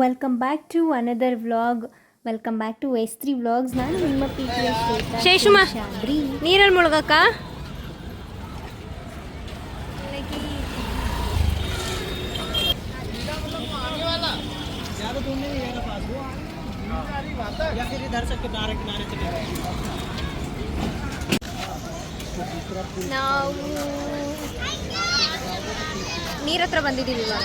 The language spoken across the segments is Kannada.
Welcome back to another vlog welcome back to S three vlogs ನಾನು ನಿಮ್ಮ ಪಿ ಶೇಷುಮಾ ನೀರಲ್ಲಿ ಮುಳುಗಕ್ಕ? ನಾವು ನೀರ ಹತ್ರ ಬಂದಿದ್ದೀವಿ ಇವಾಗ.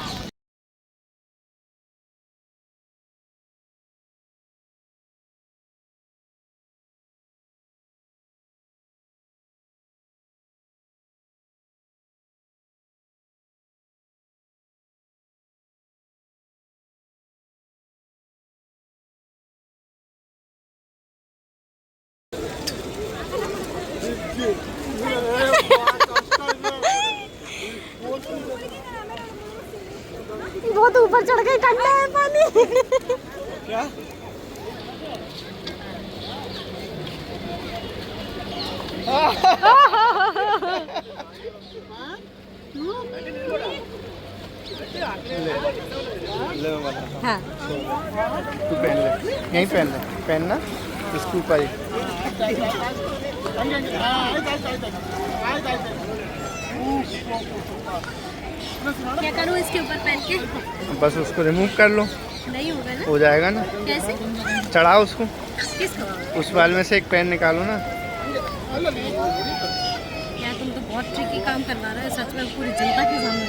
हाँ। तू पहन ले। यहीं पहन ले पहनना इसके ऊपर क्या करूँ इसके ऊपर पहन के? बस उसको रिमूव कर लो। नहीं होगा ना? हो जाएगा ना? कैसे? चढ़ाओ उसको। किसको? उस बाल में से एक पेन निकालो ना। बहुत ट्रिकी काम करवा रहा है सच में पूरी जनता के सामने।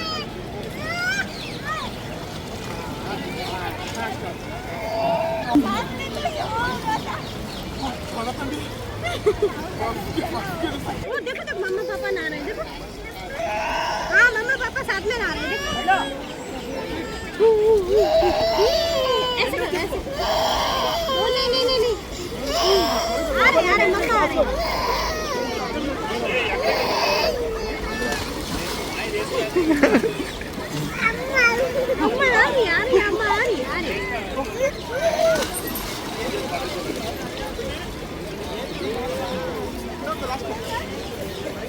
वो देखो देखो मम्मा पापा ना रहे हैं देखो। हाँ मम्मा पापा साथ में नहा रहे हैं देखो। ऐसे करो ऐसे नहीं नहीं नहीं नहीं। आ रहे आ रहे मम्मा आ रहे अम्मा आ रही आ रही अम्मा आ रही आ रही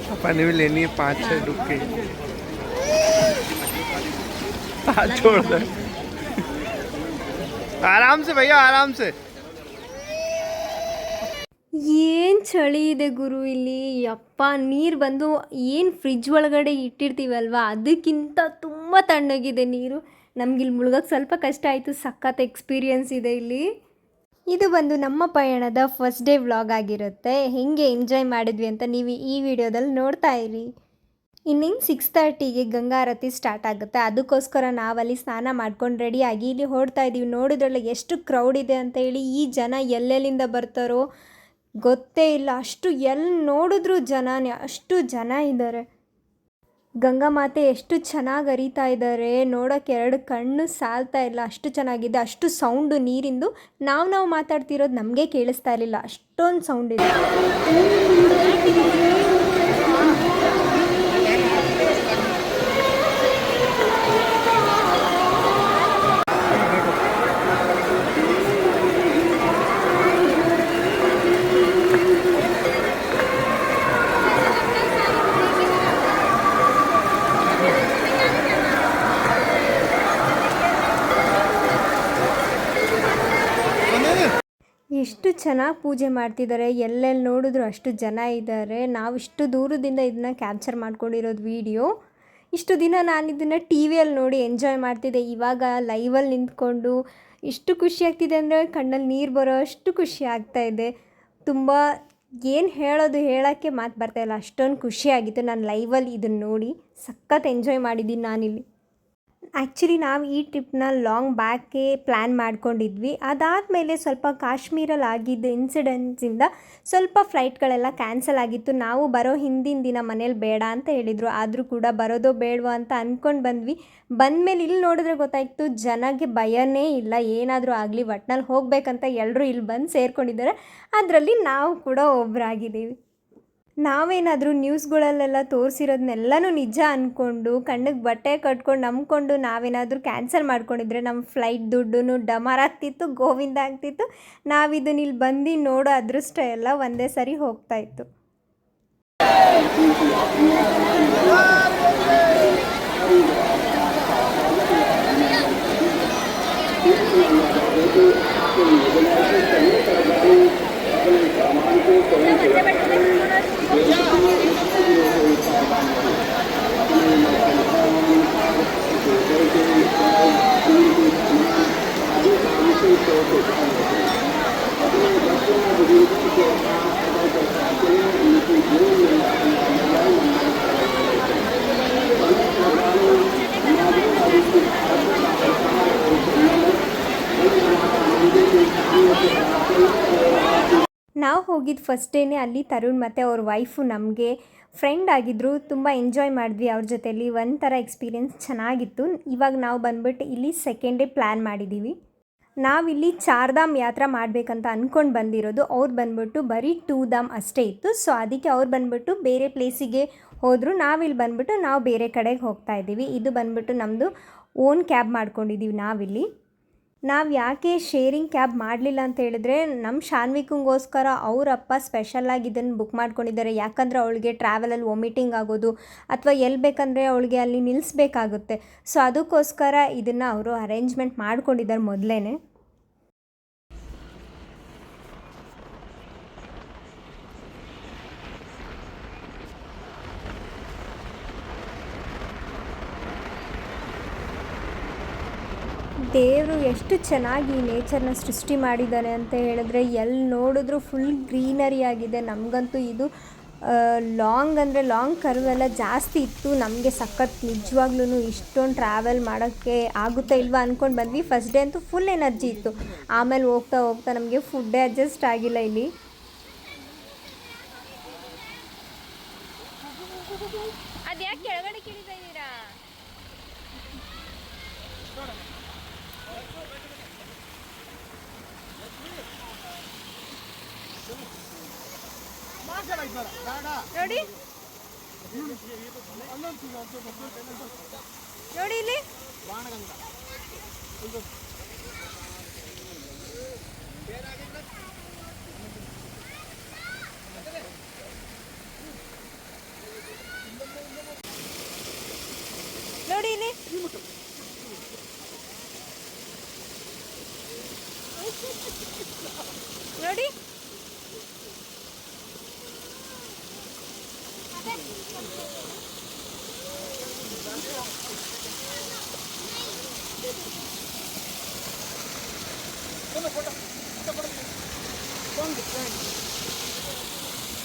पापा ने भी लेनी है, पाँच छः डुबके हाथ छोड़ दो। आराम से भैया, आराम से। ಏನು ಚಳಿ ಇದೆ ಗುರು ಇಲ್ಲಿ? ಯಪ್ಪ, ನೀರು ಬಂದು ಏನು ಫ್ರಿಜ್ ಒಳಗಡೆ ಇಟ್ಟಿರ್ತೀವಲ್ವ? ಅದಕ್ಕಿಂತ ತುಂಬ ತಣ್ಣಗಿದೆ ನೀರು. ನಮಗಿಲ್ಲಿ ಮುಳುಗೋಕೆ ಸ್ವಲ್ಪ ಕಷ್ಟ ಆಯಿತು. ಸಖತ್ ಎಕ್ಸ್ಪೀರಿಯನ್ಸ್ ಇದೆ ಇಲ್ಲಿ. ಇದು ಬಂದು ನಮ್ಮ ಪಯಣದ ಫಸ್ಟ್ ಡೇ ವ್ಲಾಗ್ ಆಗಿರುತ್ತೆ. ಹೇಗೆ ಎಂಜಾಯ್ ಮಾಡಿದ್ವಿ ಅಂತ ನೀವು ಈ ವಿಡಿಯೋದಲ್ಲಿ ನೋಡ್ತಾ ಇರಿ. ಇನ್ನೇನು ಸಿಕ್ಸ್ ತರ್ಟಿಗೆ ಗಂಗಾರತಿ ಸ್ಟಾರ್ಟ್ ಆಗುತ್ತೆ. ಅದಕ್ಕೋಸ್ಕರ ನಾವಲ್ಲಿ ಸ್ನಾನ ಮಾಡ್ಕೊಂಡು ರೆಡಿಯಾಗಿ ಇಲ್ಲಿ ಹೊರಡ್ತಾ ಇದ್ದೀವಿ ನೋಡಿದ್ರಲ್ಲ ಎಷ್ಟು ಕ್ರೌಡ್ ಇದೆ ಅಂತ ಹೇಳಿ ಈ ಜನ ಎಲ್ಲೆಲ್ಲಿಂದ ಬರ್ತಾರೋ ಗೊತ್ತೇ ಇಲ್ಲ. ಅಷ್ಟು ಎಲ್ಲಿ ನೋಡಿದ್ರು ಜನನೇ, ಅಷ್ಟು ಜನ ಇದ್ದಾರೆ ಗಂಗಾ ಮಾತೆ ಎಷ್ಟು ಚೆನ್ನಾಗಿ ಅರಿತಾ ಇದ್ದಾರೆ ನೋಡೋಕ್ಕೆ ಎರಡು ಕಣ್ಣು ಸಾಲ್ತಾ ಇಲ್ಲ. ಅಷ್ಟು ಚೆನ್ನಾಗಿದೆ. ಅಷ್ಟು ಸೌಂಡು ನೀರಿಂದು. ನಾವು ನಾವು ಮಾತಾಡ್ತಿರೋದು ನಮಗೆ ಕೇಳಿಸ್ತಾ ಇರಲಿಲ್ಲ. ಅಷ್ಟೊಂದು ಸೌಂಡ್ ಇದೆ. ಎಷ್ಟು ಚೆನ್ನಾಗಿ ಪೂಜೆ ಮಾಡ್ತಿದ್ದಾರೆ ಎಲ್ಲೆಲ್ಲಿ ನೋಡಿದ್ರು ಅಷ್ಟು ಜನ ಇದ್ದಾರೆ. ನಾವು ಇಷ್ಟು ದೂರದಿಂದ ಇದನ್ನ ಕ್ಯಾಪ್ಚರ್ ಮಾಡ್ಕೊಂಡಿರೋದು ವಿಡಿಯೋ ಇಷ್ಟು ದಿನ ನಾನು ಇದನ್ನು ಟಿ ವಿಯಲ್ಲಿ ನೋಡಿ ಎಂಜಾಯ್ ಮಾಡ್ತಿದ್ದೆ. ಇವಾಗ ಲೈವಲ್ಲಿ ನಿಂತ್ಕೊಂಡು ಇಷ್ಟು ಖುಷಿ ಆಗ್ತಿದೆ ಅಂದರೆ ಕಣ್ಣಲ್ಲಿ ನೀರು ಬರೋ ಅಷ್ಟು ಖುಷಿ ಆಗ್ತಾ ಇದೆ. ತುಂಬ ಏನು ಹೇಳೋದು ಹೇಳೋಕ್ಕೆ ಮಾತು ಬರ್ತಾಯಿಲ್ಲ ಅಷ್ಟೊಂದು ಖುಷಿಯಾಗಿತ್ತು ನಾನು ಲೈವಲ್ಲಿ ಇದನ್ನು ನೋಡಿ ಸಖತ್ ಎಂಜಾಯ್ ಮಾಡಿದ್ದೀನಿ ನಾನಿಲ್ಲಿ. ಆ್ಯಕ್ಚುಲಿ ನಾವು ಈ ಟ್ರಿಪ್ನ ಲಾಂಗ್ ಬ್ಯಾಕೆ ಪ್ಲ್ಯಾನ್ ಮಾಡ್ಕೊಂಡಿದ್ವಿ. ಅದಾದಮೇಲೆ ಸ್ವಲ್ಪ ಕಾಶ್ಮೀರಲ್ಲಿ ಆಗಿದ್ದ ಇನ್ಸಿಡೆಂಟ್ಸಿಂದ ಸ್ವಲ್ಪ ಫ್ಲೈಟ್ಗಳೆಲ್ಲ ಕ್ಯಾನ್ಸಲ್ ಆಗಿತ್ತು. ನಾವು ಬರೋ ಹಿಂದಿನ ದಿನ ಮನೇಲಿ ಬೇಡ ಅಂತ ಹೇಳಿದರು. ಆದರೂ ಕೂಡ ಬರೋದೋ ಬೇಡವೋ ಅಂತ ಅಂದ್ಕೊಂಡು ಬಂದ್ವಿ. ಬಂದಮೇಲೆ ಇಲ್ಲಿ ನೋಡಿದ್ರೆ ಗೊತ್ತಾಯಿತು ಜನಕ್ಕೆ ಭಯನೇ ಇಲ್ಲ. ಏನಾದರೂ ಆಗಲಿ ಒಟ್ನಲ್ಲಿ ಹೋಗಬೇಕಂತ ಎಲ್ಲರೂ ಇಲ್ಲಿ ಬಂದು ಸೇರ್ಕೊಂಡಿದ್ದಾರೆ. ಅದರಲ್ಲಿ ನಾವು ಕೂಡ ಒಬ್ಬರಾಗಿದ್ದೀವಿ ನಾವೇನಾದರೂ ನ್ಯೂಸ್ಗಳಲ್ಲೆಲ್ಲ ತೋರಿಸಿರೋದನ್ನೆಲ್ಲನೂ ನಿಜ ಅಂದ್ಕೊಂಡು ಕಣ್ಣಿಗೆ ಬಟ್ಟೆ ಕಟ್ಕೊಂಡು ನಂಬಿಕೊಂಡು ನಾವೇನಾದರೂ ಕ್ಯಾನ್ಸಲ್ ಮಾಡ್ಕೊಂಡಿದ್ರೆ ನಮ್ಮ ಫ್ಲೈಟ್ ದುಡ್ಡು ಡಮಾರ್ ಆಗ್ತಿತ್ತು, ಗೋವಿಂದ ಆಗ್ತಿತ್ತು ನಾವಿದನ್ನ ಇಲ್ಲಿ ಬಂದು ನೋಡೋ ಅದೃಷ್ಟ ಎಲ್ಲ ಒಂದೇ ಸರಿ ಹೋಗ್ತಾ ಇತ್ತು ನಾವು ಫಸ್ಟ್ ಡೇನೇ ಅಲ್ಲಿ ತರುಣ್ ಮತ್ತು ಅವ್ರ ವೈಫು ನಮಗೆ ಫ್ರೆಂಡ್ ಆಗಿದ್ದರು ತುಂಬ ಎಂಜಾಯ್ ಮಾಡಿದ್ವಿ ಅವ್ರ ಜೊತೆಲಿ. ಒಂಥರ ಎಕ್ಸ್ಪೀರಿಯೆನ್ಸ್ ಚೆನ್ನಾಗಿತ್ತು. ಇವಾಗ ನಾವು ಬಂದ್ಬಿಟ್ಟು ಇಲ್ಲಿ ಸೆಕೆಂಡ್ ಡೇ ಪ್ಲ್ಯಾನ್ ಮಾಡಿದ್ದೀವಿ ನಾವಿಲ್ಲಿ ಚಾರ್ಧಾಮ್ ಯಾತ್ರಾ ಮಾಡಬೇಕಂತ ಅಂದ್ಕೊಂಡು ಬಂದಿರೋದು. ಅವ್ರು ಬಂದ್ಬಿಟ್ಟು ಬರೀ ಟೂ ಧಾಮ್ ಅಷ್ಟೇ ಇತ್ತು. ಸೊ ಅದಕ್ಕೆ ಅವ್ರು ಬಂದ್ಬಿಟ್ಟು ಬೇರೆ ಪ್ಲೇಸಿಗೆ ಹೋದರು. ನಾವಿಲ್ಲಿ ಬಂದ್ಬಿಟ್ಟು ನಾವು ಬೇರೆ ಕಡೆಗೆ ಹೋಗ್ತಾ ಇದ್ದೀವಿ. ಇದು ಬಂದ್ಬಿಟ್ಟು ನಮ್ಮದು ಓನ್ ಕ್ಯಾಬ್ ಮಾಡ್ಕೊಂಡಿದ್ದೀವಿ ನಾವಿಲ್ಲಿ ನಾವು ಯಾಕೆ ಶೇರಿಂಗ್ ಕ್ಯಾಬ್ ಮಾಡಲಿಲ್ಲ ಅಂತ ಹೇಳಿದ್ರೆ ನಮ್ಮ ಶಾನ್ವಿಕಂಗೋಸ್ಕರ ಅವರಪ್ಪ ಸ್ಪೆಷಲಾಗಿ ಇದನ್ನು ಬುಕ್ ಮಾಡ್ಕೊಂಡಿದ್ದಾರೆ. ಯಾಕಂದರೆ ಅವಳಿಗೆ ಟ್ರಾವೆಲಲ್ಲಿ ವಾಮಿಟಿಂಗ್ ಆಗೋದು, ಅಥವಾ ಎಲ್ಲಿ ಬೇಕಂದರೆ ಅವಳಿಗೆ ಅಲ್ಲಿ ನಿಲ್ಲಿಸ್ಬೇಕಾಗುತ್ತೆ ಸೊ ಅದಕ್ಕೋಸ್ಕರ ಇದನ್ನು ಅವರು ಅರೇಂಜ್ಮೆಂಟ್ ಮಾಡ್ಕೊಂಡಿದ್ದಾರೆ ಮೊದಲೇ ದೇವರು ಎಷ್ಟು ಚೆನ್ನಾಗಿ ನೇಚರ್ನ ಸೃಷ್ಟಿ ಮಾಡಿದ್ದಾನೆ ಅಂತ ಹೇಳಿದ್ರೆ ಎಲ್ಲಿ ನೋಡಿದ್ರೂ ಫುಲ್ ಗ್ರೀನರಿ ಆಗಿದೆ. ನಮಗಂತೂ ಇದು ಲಾಂಗ್ ಅಂದರೆ ಲಾಂಗ್ ಕರ್ವ್ ಜಾಸ್ತಿ ಇತ್ತು. ನಮಗೆ ಸಖತ್ ನಿಜವಾಗ್ಲೂ ಇಷ್ಟೊಂದು ಟ್ರಾವೆಲ್ ಮಾಡೋಕ್ಕೆ ಆಗುತ್ತಾ ಇಲ್ವಾ ಅಂದ್ಕೊಂಡು ಬಂದ್ವಿ. ಫಸ್ಟ್ ಡೇ ಅಂತೂ ಫುಲ್ ಎನರ್ಜಿ ಇತ್ತು. ಆಮೇಲೆ ಹೋಗ್ತಾ ಹೋಗ್ತಾ ನಮಗೆ ಫುಡ್ಡೇ ಅಡ್ಜಸ್ಟ್ ಆಗಿಲ್ಲ ಇಲ್ಲಿ ಅದ್ಯಾಕೆ ಕೆಳಗಡೆ ಕಿಳಿತಾ ಇದ್ದೀರಾ ನೋಡಿ ನೋಡಿ ಇಲ್ಲಿ. ನೋಡಿ 装个袋子，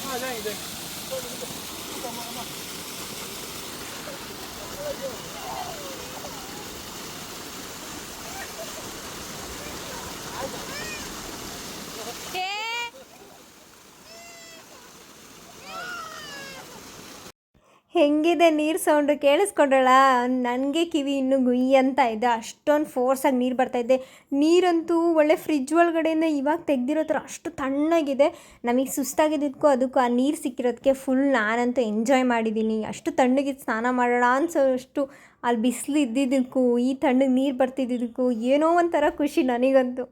装个袋子，放个这个，放个妈妈。ಹೆಂಗಿದೆ ನೀರು ಸೌಂಡು ಕೇಳಿಸ್ಕೊಂಡ್ರಲ್ಲ? ನನಗೆ ಕಿವಿ ಇನ್ನೂ ಗುಯ್ ಅಂತ ಇದೆ. ಅಷ್ಟೊಂದು ಫೋರ್ಸಾಗಿ ನೀರು ಬರ್ತಾಯಿದೆ ನೀರಂತೂ ಒಳ್ಳೆ ಫ್ರಿಜ್ ಒಳಗಡೆಯಿಂದ ಇವಾಗ ತೆಗ್ದಿರೋ ಥರ ಅಷ್ಟು ತಣ್ಣಗಿದೆ. ನಮಗೆ ಸುಸ್ತಾಗಿದ್ದಕ್ಕೂ ಅದಕ್ಕೂ ಆ ನೀರು ಸಿಕ್ಕಿರೋದಕ್ಕೆ ಫುಲ್ ನಾನಂತೂ ಎಂಜಾಯ್ ಮಾಡಿದ್ದೀನಿ ಅಷ್ಟು ತಣ್ಣಗಿದ್ದು ಸ್ನಾನ ಮಾಡೋಣ ಅನ್ಸೋಷ್ಟು ಅಲ್ಲಿ ಬಿಸಿಲು ಇದ್ದಿದ್ದಕ್ಕೂ ಈ ತಣ್ಣಗೆ ನೀರು ಬರ್ತಿದ್ದಿದ್ದಕ್ಕೂ ಏನೋ ಒಂಥರ ಖುಷಿ ನನಗಂತೂ.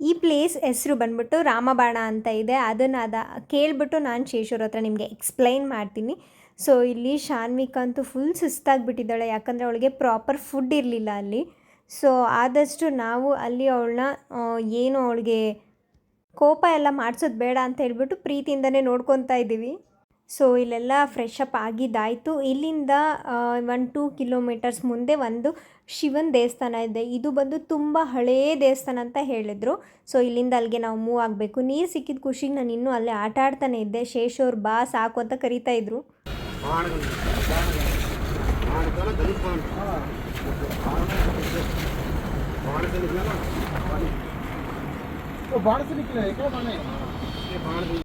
ಈ ಪ್ಲೇಸ್ ಹೆಸರು ಬಂದ್ಬಿಟ್ಟು ರಾಮಬಾಣ ಅಂತ ಇದೆ. ಅದನ್ನು ಅದ ಕೇಳಿಬಿಟ್ಟು ನಾನು ಶೇಷೂರ್ ಹತ್ರ ನಿಮಗೆ ಎಕ್ಸ್ಪ್ಲೈನ್ ಮಾಡ್ತೀನಿ. ಸೊ ಇಲ್ಲಿ ಶಾನ್ವಿಕಾ ಅಂತೂ ಫುಲ್ ಸುಸ್ತಾಗಿಬಿಟ್ಟಿದ್ದಾಳೆ. ಯಾಕಂದರೆ ಅವಳಿಗೆ ಪ್ರಾಪರ್ ಫುಡ್ ಇರಲಿಲ್ಲ ಅಲ್ಲಿ. ಸೊ ಆದಷ್ಟು ನಾವು ಅಲ್ಲಿ ಅವಳನ್ನ ಏನು ಅವಳಿಗೆ ಕೋಪ ಎಲ್ಲ ಮಾಡಿಸೋದು ಬೇಡ ಅಂತ ಹೇಳ್ಬಿಟ್ಟು ಪ್ರೀತಿಯಿಂದನೇ ನೋಡ್ಕೊತಾ ಇದ್ದೀವಿ. ಸೊ ಇಲ್ಲೆಲ್ಲ ಫ್ರೆಶ್ ಅಪ್ ಆಗಿದ್ದಾಯಿತು. ಇಲ್ಲಿಂದ ಒನ್ ಟೂ ಕಿಲೋಮೀಟರ್ಸ್ ಮುಂದೆ ಒಂದು ಶಿವನ ದೇವಸ್ಥಾನ ಇದೆ. ಇದು ಬಂದು ತುಂಬ ಹಳೆಯ ದೇವಸ್ಥಾನ ಅಂತ ಹೇಳಿದರು. ಸೊ ಇಲ್ಲಿಂದ ಅಲ್ಲಿಗೆ ನಾವು ಮೂವ್ ಆಗಬೇಕು. ನೀರು ಸಿಕ್ಕಿದ ಖುಷಿಗೆ ನಾನು ಇನ್ನೂ ಅಲ್ಲೇ ಆಟ ಆಡ್ತಾನೆ ಇದ್ದೆ. ಶೇಷವ್ರು ಬಾ ಸಾಕು ಅಂತ ಕರಿತಾ ಇದ್ರು. वो बाढ़ से निकले है क्या बाढ़ ये बाढ़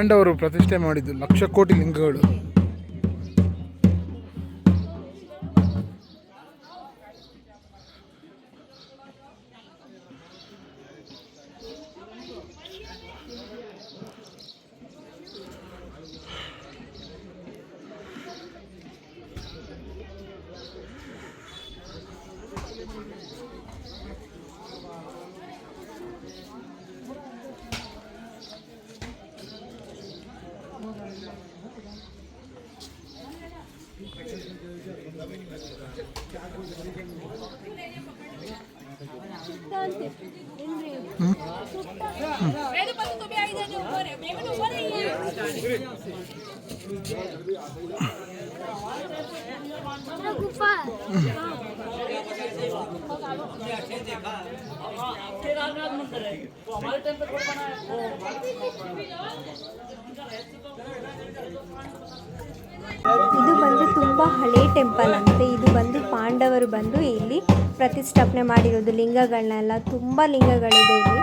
ಪಾಂಡವರು ಪ್ರತಿಷ್ಠೆ ಮಾಡಿದ್ದು ಲಕ್ಷ ಕೋಟಿ ಲಿಂಗಗಳು. ಇದು ಬಂದು ತುಂಬಾ ಹಳೆ ಟೆಂಪಲ್ ಅಂತೆ. ಇದು ಬಂದು ಪಾಂಡವರು ಬಂದು ಇಲ್ಲಿ ಪ್ರತಿಷ್ಠಾಪನೆ ಮಾಡಿರೋದು ಲಿಂಗಗಳನ್ನೆಲ್ಲ ತುಂಬಾ ಲಿಂಗಗಳಿದೆ ಇಲ್ಲಿ.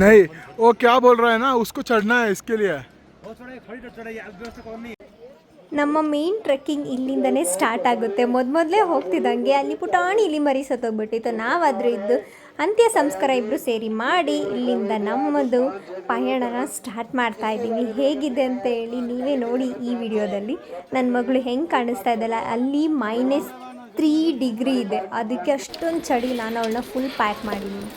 नहीं वो क्या बोल रहा है ना उसको चढ़ना है इसके लिए। ನಮ್ಮ ಮೇನ್ ಟ್ರೆಕ್ಕಿಂಗ್ ಇಲ್ಲಿಂದನೇ ಸ್ಟಾರ್ಟ್ ಆಗುತ್ತೆ. ಮೊದಲೇ ಹೋಗ್ತಿದ್ದಂಗೆ ಅಲ್ಲಿ ಪುಟಾಣಿ ಇಲ್ಲಿ ಮರಿ ಸತ್ತೋಗ್ಬಿಟ್ಟಿತ್ತು. ನಾವಾದರೂ ಇದ್ದು ಅಂತ್ಯ ಸಂಸ್ಕಾರ ಇಬ್ಬರು ಸೇರಿ ಮಾಡಿ ಇಲ್ಲಿಂದ ನಮ್ಮದು ಪಯಣನ ಸ್ಟಾರ್ಟ್ ಮಾಡ್ತಾ ಇದ್ದೀವಿ. ಹೇಗಿದೆ ಅಂತ ಹೇಳಿ ನೀವೇ ನೋಡಿ ಈ ವಿಡಿಯೋದಲ್ಲಿ. ನನ್ನ ಮಗಳು ಹೆಂಗೆ ಕಾಣಿಸ್ತಾ ಇದ್ದಲ್ಲ ಅಲ್ಲಿ ಮೈನಸ್ ತ್ರೀ ಡಿಗ್ರಿ ಇದೆ. ಅದಕ್ಕೆ ಅಷ್ಟೊಂದು ಚಳಿ ನಾನು ಅವಳನ್ನ ಫುಲ್ ಪ್ಯಾಕ್ ಮಾಡಿದ್ದೀನಿ.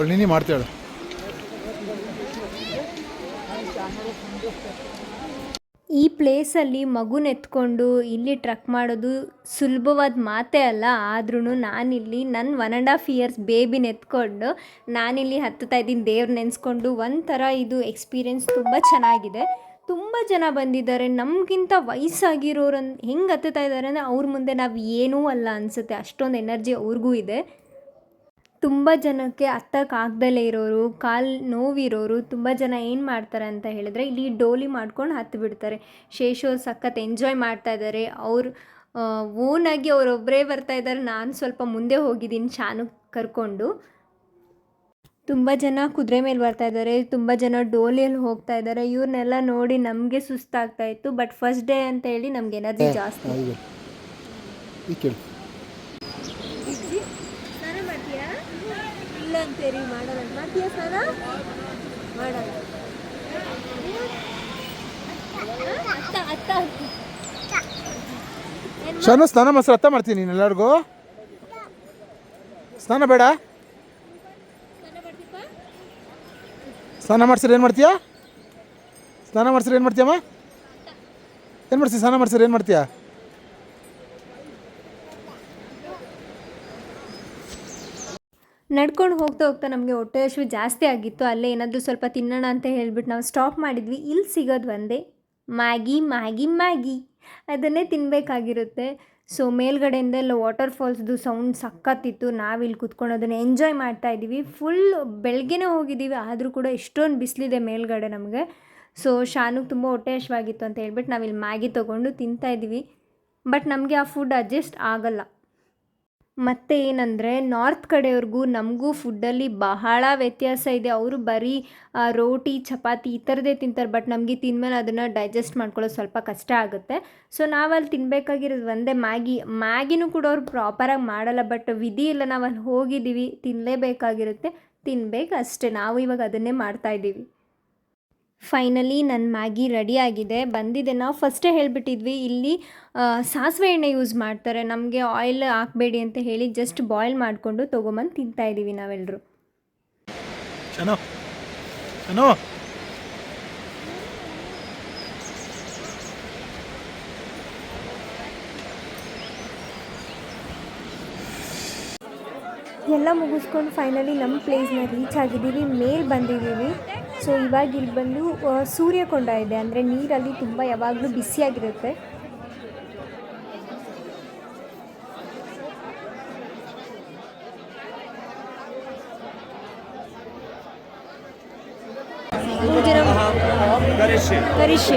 ಅವಳು ನೀನೇ ಮಾಡ್ತೇಳು ಈ ಪ್ಲೇಸಲ್ಲಿ ಮಗುನ ಎತ್ಕೊಂಡು ಇಲ್ಲಿ ಟ್ರಕ್ ಮಾಡೋದು ಸುಲಭವಾದ ಮಾತೇ ಅಲ್ಲ ಆದ್ರೂ ನಾನಿಲ್ಲಿ ನನ್ನ ಒನ್ ಆ್ಯಂಡ್ ಹಾಫ್ ಇಯರ್ಸ್ ಬೇಬಿನ ಎತ್ಕೊಂಡು ನಾನಿಲ್ಲಿ ಹತ್ತುತ್ತಾ ಇದ್ದೀನಿ ದೇವ್ರು ನೆನೆಸ್ಕೊಂಡು. ಒಂಥರ ಇದು ಎಕ್ಸ್ಪೀರಿಯೆನ್ಸ್ ತುಂಬ ಚೆನ್ನಾಗಿದೆ. ತುಂಬ ಜನ ಬಂದಿದ್ದಾರೆ. ನಮಗಿಂತ ವಯಸ್ಸಾಗಿರೋರನ್ನು ಹೆಂಗೆ ಹತ್ತುತ್ತಾ ಇದ್ದಾರೆ ಅಂದರೆ ಅವ್ರ ಮುಂದೆ ನಾವು ಏನೂ ಅಲ್ಲ ಅನಿಸುತ್ತೆ. ಅಷ್ಟೊಂದು ಎನರ್ಜಿ ಅವ್ರಿಗೂ ಇದೆ. ತುಂಬ ಜನಕ್ಕೆ ಹತ್ತಕ್ಕೆ ಆಗ್ದಲೇ ಇರೋರು ಕಾಲು ನೋವಿರೋರು ತುಂಬ ಜನ ಏನು ಮಾಡ್ತಾರೆ ಅಂತ ಹೇಳಿದ್ರೆ ಇಲ್ಲಿ ಡೋಲಿ ಮಾಡ್ಕೊಂಡು ಹತ್ತು ಬಿಡ್ತಾರೆ. ಶೇಷು ಸಖತ್ ಎಂಜಾಯ್ ಮಾಡ್ತಾ ಇದ್ದಾರೆ ಅವ್ರು ಓನಾಗಿ ಅವರೊಬ್ಬರೇ ಬರ್ತಾ ಇದ್ದಾರೆ ನಾನು ಸ್ವಲ್ಪ ಮುಂದೆ ಹೋಗಿದ್ದೀನಿ ಶಾನು ಕರ್ಕೊಂಡು. ತುಂಬ ಜನ ಕುದುರೆ ಮೇಲೆ ಬರ್ತಾ ಇದ್ದಾರೆ ತುಂಬ ಜನ ಡೋಲಿಯಲ್ಲಿ ಹೋಗ್ತಾ ಇದ್ದಾರೆ ಇವ್ರನ್ನೆಲ್ಲ ನೋಡಿ ನಮಗೆ ಸುಸ್ತಾಗ್ತಾ ಇತ್ತು. ಬಟ್ ಫಸ್ಟ್ ಡೇ ಅಂತ ಹೇಳಿ ನಮ್ಗೆ ಎನರ್ಜಿ ಜಾಸ್ತಿ ಈಗ ಈ ಕೇಳಿ ಸ್ನಾನ ಮಾಡ್ತೀಯಾ ಇಲ್ಲ ಅಂತೇರಿ ಮಾಡಲ್ಲ. ಮಾಡ್ತೀಯ ಸ್ನಾನ ಮಾಡಲ್ಲ. ಅತ್ತ ಸ್ನಾನ ಮೊಸರು ಅತ್ತ ಮಾಡ್ತೀನಿ ನೀನು ಎಲ್ಲರಿಗೂ. ಸ್ನಾನ ಬೇಡ. ಸ್ನಾನ ಮಾಡ್ಸಿದ್ರೆ ಏನು ಮಾಡ್ತೀಯಾ? ಸ್ನಾನ ಮಾಡ್ಸಿದ್ರೆ ಏನು ಮಾಡ್ತೀಯಮ್ಮ? ಏನು ಮಾಡ್ತೀಯ ಸ್ನಾನ ಮಾಡ್ಸಿದ್ರೆ ಏನು ಮಾಡ್ತೀಯಾ? ನಡ್ಕೊಂಡು ಹೋಗ್ತಾ ಹೋಗ್ತಾ ನಮಗೆ ಹೊಟ್ಟೆ ಹಸಿವು ಜಾಸ್ತಿ ಆಗಿತ್ತು. ಅಲ್ಲೇ ಏನಾದರೂ ಸ್ವಲ್ಪ ತಿನ್ನೋಣ ಅಂತ ಹೇಳ್ಬಿಟ್ಟು ನಾವು ಸ್ಟಾಪ್ ಮಾಡಿದ್ವಿ. ಇಲ್ಲಿ ಸಿಗೋದು ಒಂದೇ, ಮ್ಯಾಗಿ ಮ್ಯಾಗಿ ಮ್ಯಾಗಿ ಅದನ್ನೇ ತಿನ್ನಬೇಕಾಗಿರುತ್ತೆ ಸೊ ಮೇಲ್ಗಡೆಯಿಂದ ಎಲ್ಲ ವಾಟರ್ ಫಾಲ್ಸ್ದು ಸೌಂಡ್ ಸಕ್ಕತ್ತಿತ್ತು. ನಾವು ಇಲ್ಲಿ ಕುತ್ಕೊಂಡು ಅದನ್ನು ಎಂಜಾಯ್ ಮಾಡ್ತಾ ಇದ್ದೀವಿ. ಫುಲ್ ಬೆಳಗ್ಗೆನೇ ಹೋಗಿದ್ದೀವಿ. ಆದರೂ ಕೂಡ ಎಷ್ಟೊಂದು ಬಿಸಿಲಿದೆ ಮೇಲ್ಗಡೆ ನಮಗೆ. ಸೊ ಶಾನುಗೆ ತುಂಬ ಹೊಟ್ಟೆ ಹಸಿವಾಗಿತ್ತು ಅಂತ ಹೇಳ್ಬಿಟ್ಟು ನಾವಿಲ್ಲಿ ಮ್ಯಾಗಿ ತೊಗೊಂಡು ತಿಂತಾ ಇದ್ದೀವಿ. ಬಟ್ ನಮಗೆ ಆ ಫುಡ್ ಅಡ್ಜಸ್ಟ್ ಆಗಲ್ಲ. ಮತ್ತು ಏನಂದರೆ ನಾರ್ತ್ ಕಡೆಯವ್ರಿಗೂ ನಮಗೂ ಫುಡ್ಡಲ್ಲಿ ಬಹಳ ವ್ಯತ್ಯಾಸ ಇದೆ. ಅವರು ಬರೀ ರೋಟಿ, ಚಪಾತಿ ಈ ಥರದೇ ತಿಂತಾರೆ. ಬಟ್ ನಮಗೆ ತಿಂದಮೇಲೆ ಅದನ್ನು ಡೈಜೆಸ್ಟ್ ಮಾಡ್ಕೊಳ್ಳೋದು ಸ್ವಲ್ಪ ಕಷ್ಟ ಆಗುತ್ತೆ. ಸೊ ನಾವಲ್ಲಿ ತಿನ್ನಬೇಕಾಗಿರೋದು ಒಂದೇ ಮ್ಯಾಗಿ. ಮ್ಯಾಗಿನೂ ಕೂಡ ಅವ್ರು ಪ್ರಾಪರಾಗಿ ಮಾಡಲ್ಲ. ಬಟ್ ವಿಧಿ ಇಲ್ಲ ನಾವು ಅಲ್ಲಿ ಹೋಗಿದ್ದೀವಿ. ತಿನ್ನಲೇಬೇಕಾಗಿರುತ್ತೆ ತಿನ್ಬೇಕು ಅಷ್ಟೇ ನಾವು ಇವಾಗ ಅದನ್ನೇ ಮಾಡ್ತಾ ಇದ್ದೀವಿ. ಫೈನಲಿ ನನ್ನ ಮ್ಯಾಗಿ ರೆಡಿಯಾಗಿದೆ ಬಂದಿದೆ. ನಾವು ಫಸ್ಟೇ ಹೇಳಿಬಿಟ್ಟಿದ್ವಿ, ಇಲ್ಲಿ ಸಾಸಿವೆ ಎಣ್ಣೆ ಯೂಸ್ ಮಾಡ್ತಾರೆ. ನಮಗೆ ಆಯಿಲ್ ಹಾಕಬೇಡಿ ಅಂತ ಹೇಳಿ ಜಸ್ಟ್ ಬಾಯ್ಲ್ ಮಾಡಿಕೊಂಡು ತೊಗೊಂಬಂದು ತಿಂತಾಯಿದ್ದೀವಿ ನಾವೆಲ್ಲರೂ ಎಲ್ಲ ಮುಗಿಸ್ಕೊಂಡು ಫೈನಲಿ ನಮ್ಮ ಪ್ಲೇಸ್ನ ರೀಚ್ ಆಗಿದ್ದೀವಿ ಮೇಲ್ ಬಂದಿದ್ದೀವಿ. ಸೊ ಇವಾಗ ಇಲ್ಲಿ ಬಂದು ಸೂರ್ಯಕೊಂಡ ಇದೆ. ಅಂದರೆ ನೀರಲ್ಲಿ ತುಂಬ ಯಾವಾಗಲೂ ಬಿಸಿಯಾಗಿರುತ್ತೆ ಕರಿಷೆ.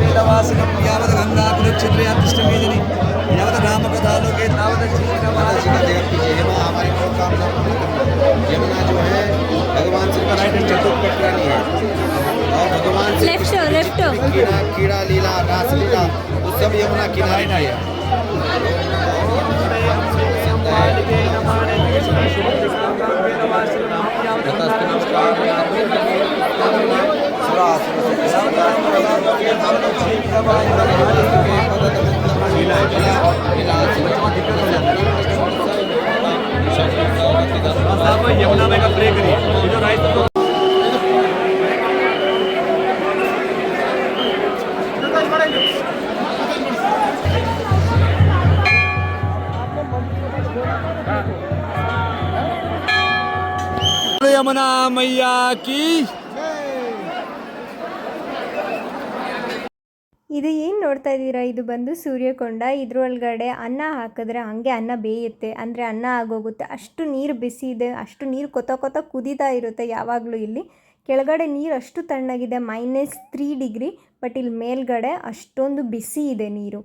वेदवासिनं यावत् मनोकामना यमुना जो है. भगवान से राइट यमुना किनारे ना है. यमुना ಕಿ ಇದು ಏನು ನೋಡ್ತಾ ಇದ್ದೀರಾ? ಇದು ಬಂದು ಸೂರ್ಯಕೊಂಡ. ಇದ್ರೊಳಗಡೆ ಅನ್ನ ಹಾಕಿದ್ರೆ ಹಂಗೆ ಅನ್ನ ಬೇಯುತ್ತೆ. ಅಂದರೆ ಅನ್ನ ಆಗೋಗುತ್ತೆ. ಅಷ್ಟು ನೀರು ಬಿಸಿ ಇದೆ. ಅಷ್ಟು ನೀರು ಕೊತ ಕೊತ ಕುದೀತಾ ಇರುತ್ತೆ ಯಾವಾಗಲೂ ಇಲ್ಲಿ. ಕೆಳಗಡೆ ನೀರು ಅಷ್ಟು ತಣ್ಣಗಿದೆ. ಮೈನಸ್ ತ್ರೀ ಡಿಗ್ರಿ ಬಟ್ ಇಲ್ಲಿ ಮೇಲ್ಗಡೆ ಅಷ್ಟೊಂದು ಬಿಸಿ ಇದೆ ನೀರು.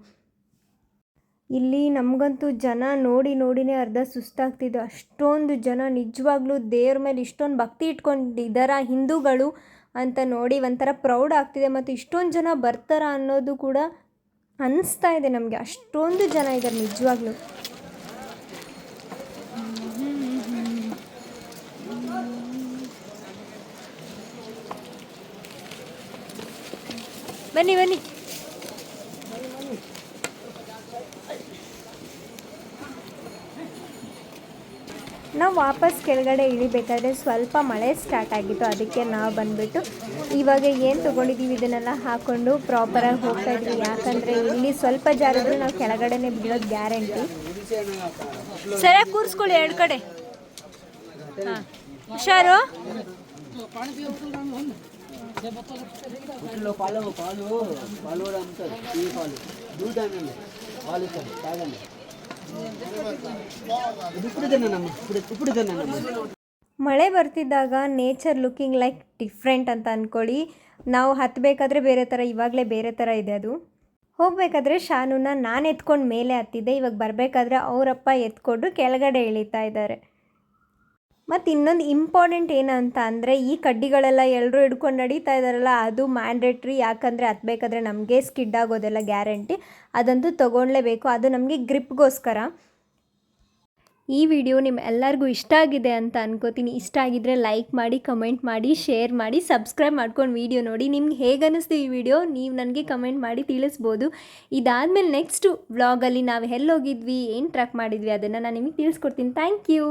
ಇಲ್ಲಿ ನಮಗಂತೂ ಜನ ನೋಡಿ ನೋಡಿನೇ ಅರ್ಧ ಸುಸ್ತಾಗ್ತಿದ್ದು. ಅಷ್ಟೊಂದು ಜನ ನಿಜವಾಗ್ಲೂ ದೇವ್ರ ಮೇಲೆ ಇಷ್ಟೊಂದು ಭಕ್ತಿ ಇಟ್ಕೊಂಡಿದ್ದಾರ ಹಿಂದೂಗಳು ಅಂತ ನೋಡಿ ಒಂಥರ ಪ್ರೌಡ್ ಆಗ್ತಿದೆ. ಮತ್ತು ಇಷ್ಟೊಂದು ಜನ ಬರ್ತಾರ ಅನ್ನೋದು ಕೂಡ ಅನಿಸ್ತಾ ಇದೆ ನಮಗೆ. ಅಷ್ಟೊಂದು ಜನ ಇದ್ದಾರೆ ನಿಜವಾಗ್ಲೂ. ಬನ್ನಿ ಬನ್ನಿ. ನಾವು ವಾಪಸ್ ಕೆಳಗಡೆ ಇಳಿಬೇಕಾದ್ರೆ ಸ್ವಲ್ಪ ಮಳೆ ಸ್ಟಾರ್ಟ್ ಆಗಿತ್ತು ಅದಕ್ಕೆ ನಾವು ಬಂದ್ಬಿಟ್ಟು ಇವಾಗ ಏನು ತೊಗೊಂಡಿದ್ದೀವಿ ಇದನ್ನೆಲ್ಲ ಹಾಕ್ಕೊಂಡು ಪ್ರಾಪರಾಗಿ ಹೋಗ್ತಾ ಇದ್ವಿ ಯಾಕಂದರೆ ಇಲ್ಲಿ ಸ್ವಲ್ಪ ಜಾರಿದ್ರೆ ನಾವು ಕೆಳಗಡೆನೆ ಬೀಳೋದು ಗ್ಯಾರಂಟಿ ಸರಿಯಾಗಿ ಕೂರಿಸ್ಕೊಳ್ಳಿ ಎರಡು ಕಡೆ ಹಾಂ ಹುಷಾರು పాలు పాలు పాలు పాలు ಮಳೆ ಬರ್ತಿದ್ದಾಗ ನೇಚರ್ ಲುಕಿಂಗ್ ಲೈಕ್ ಡಿಫ್ರೆಂಟ್ ಅಂತ ಅಂದ್ಕೊಳ್ಳಿ ನಾವು ಹತ್ತಬೇಕಾದ್ರೆ ಬೇರೆ ಥರ ಇವಾಗಲೇ ಬೇರೆ ಥರ ಇದೆ ಅದು. ಹೋಗಬೇಕಾದ್ರೆ ಶಾನುನ ನಾನು ಎತ್ಕೊಂಡು ಮೇಲೆ ಹತ್ತಿದ್ದೆ, ಇವಾಗ ಬರಬೇಕಾದ್ರೆ ಅವರಪ್ಪ ಎತ್ಕೊಂಡು ಕೆಳಗಡೆ ಇಳಿತಾ ಇದ್ದಾರೆ. ಮತ್ತು ಇನ್ನೊಂದು ಇಂಪಾರ್ಟೆಂಟ್ ಏನಂತ ಅಂದರೆ ಈ ಕಡ್ಡಿಗಳೆಲ್ಲ ಎಲ್ಲರೂ ಹಿಡ್ಕೊಂಡು ನಡೀತಾ ಇದ್ದಾರಲ್ಲ ಅದು ಮ್ಯಾಂಡೇಟ್ರಿ ಯಾಕಂದರೆ ಹತ್ಬೇಕಾದ್ರೆ ನಮಗೆ ಸ್ಕಿಡ್ ಆಗೋದೆಲ್ಲ ಗ್ಯಾರಂಟಿ ಅದಂತೂ ತೊಗೊಳ್ಳೇಬೇಕು ಅದು ನಮಗೆ ಗ್ರಿಪ್ಗೋಸ್ಕರ ಈ ವಿಡಿಯೋ ನಿಮ್ಮ ಎಲ್ಲರಿಗೂ ಇಷ್ಟ ಆಗಿದೆ ಅಂತ ಅನ್ಕೋತೀನಿ. ಇಷ್ಟ ಆಗಿದ್ರೆ ಲೈಕ್ ಮಾಡಿ ಕಮೆಂಟ್ ಮಾಡಿ ಶೇರ್ ಮಾಡಿ ಸಬ್ಸ್ಕ್ರೈಬ್ ಮಾಡ್ಕೊಂಡು ವಿಡಿಯೋ ನೋಡಿ. ನಿಮ್ಗೆ ಹೇಗೆ ಅನ್ನಿಸ್ತು ಈ ವಿಡಿಯೋ ನೀವು ನನಗೆ ಕಮೆಂಟ್ ಮಾಡಿ ತಿಳಿಸ್ಬೋದು. ಇದಾದಮೇಲೆ ನೆಕ್ಸ್ಟು ವ್ಲಾಗಲ್ಲಿ ನಾವು ಎಲ್ಲೋಗಿದ್ವಿ, ಏನು ಟ್ರ್ಯಾಕ್ ಮಾಡಿದ್ವಿ ಅದನ್ನು ನಾನು ನಿಮಗೆ ತಿಳಿಸ್ಕೊಡ್ತೀನಿ. Thank you